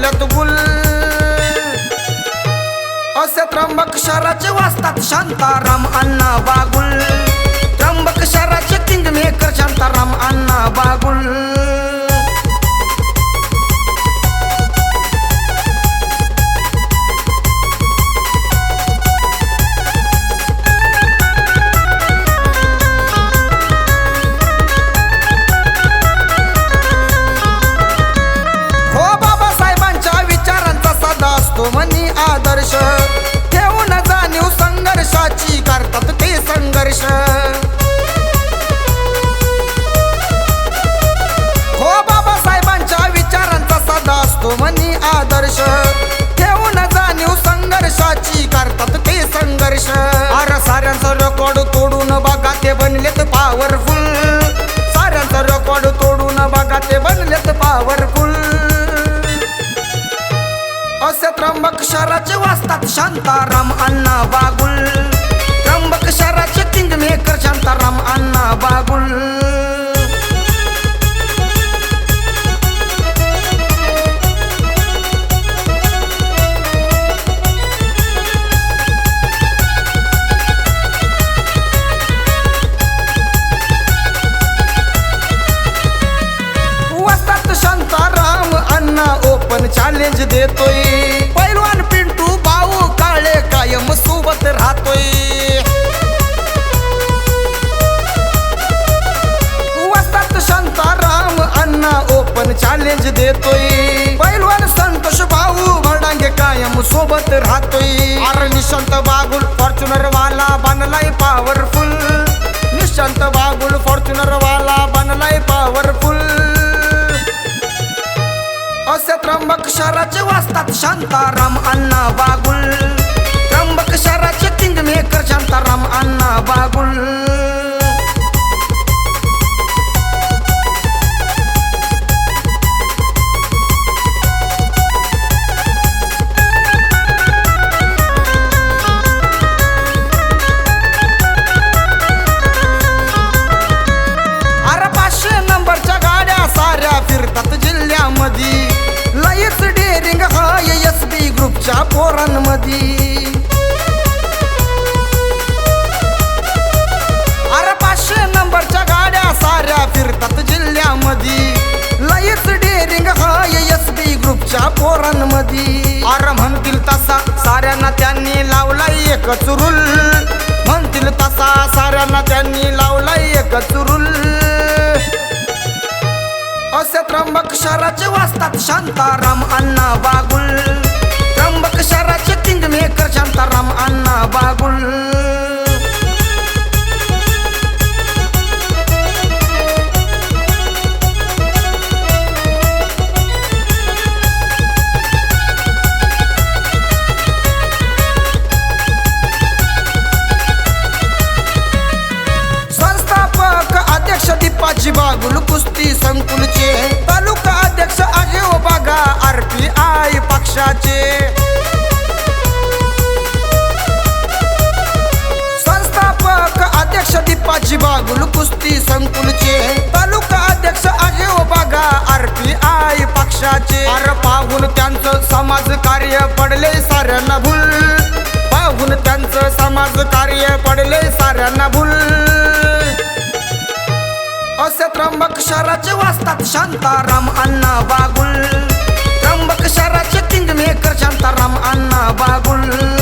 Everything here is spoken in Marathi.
फुलल्यात गुल. असे त्र्यंबक शहराचे वाचतात शांताराम अण्णा बागुल. ते बनलेत पॉवरफुल साऱ्यांचा रेकॉर्ड तोडून बघा ते बनलेत पॉवरफुल असे त्र्यंबक शहराचे वाचतात शांताराम अण्णा बागुल. त्र्यंबक शहराचे किंग मेकर शांताराम अण्णा बागुल. देतोय पैलवान पिंटू भाऊ काळे कायम सोबत राहतोय. वस्तात शांताराम ओपन चॅलेंज देतोय. पैलवान संतोष भाऊ वडांगे कायम सोबत राहतोय. अरे निशांत वाचतात शांताराम बी पोरांमधी. अरे पाचशे नंबरच्या गाड्या साऱ्या फिरतात जिल्ह्यामध्ये लयच डेरिंग हाय एस बी ग्रुपच्या पोरांमधी. अरे म्हणतील तसा साऱ्यांना त्यांनी लावला एकच चुरुल म्हणतील तसा साऱ्यांना त्यांनी लावला एकच रूल असे त्र्यंबक शहराचे वाचतात शांताराम अण्णा बागुल. शहराचे किंग मेकर शांताराम अण्णा बागुल. संस्थापक अध्यक्ष दीपाजी बागुल कुस्ती संकुलचे. तालुका अध्यक्ष अजय बागा आर पी आय पक्षाचे. दीपाजी कुस्ती संकुलचे. तालुका अध्यक्ष अजय बागा आर पी आय पक्षाचे. अर पाहून त्यांचं समाज कार्य पडले साऱ्यांना भूल. पाहून त्यांचं समाज कार्य पडले साऱ्यांना भूल. असे त्र्यंबक शहराचे वाचतात शांताराम अण्णा बागुल. त्र्यंबक शहराचे किंग मेकर शांताराम अण्णा बागुल.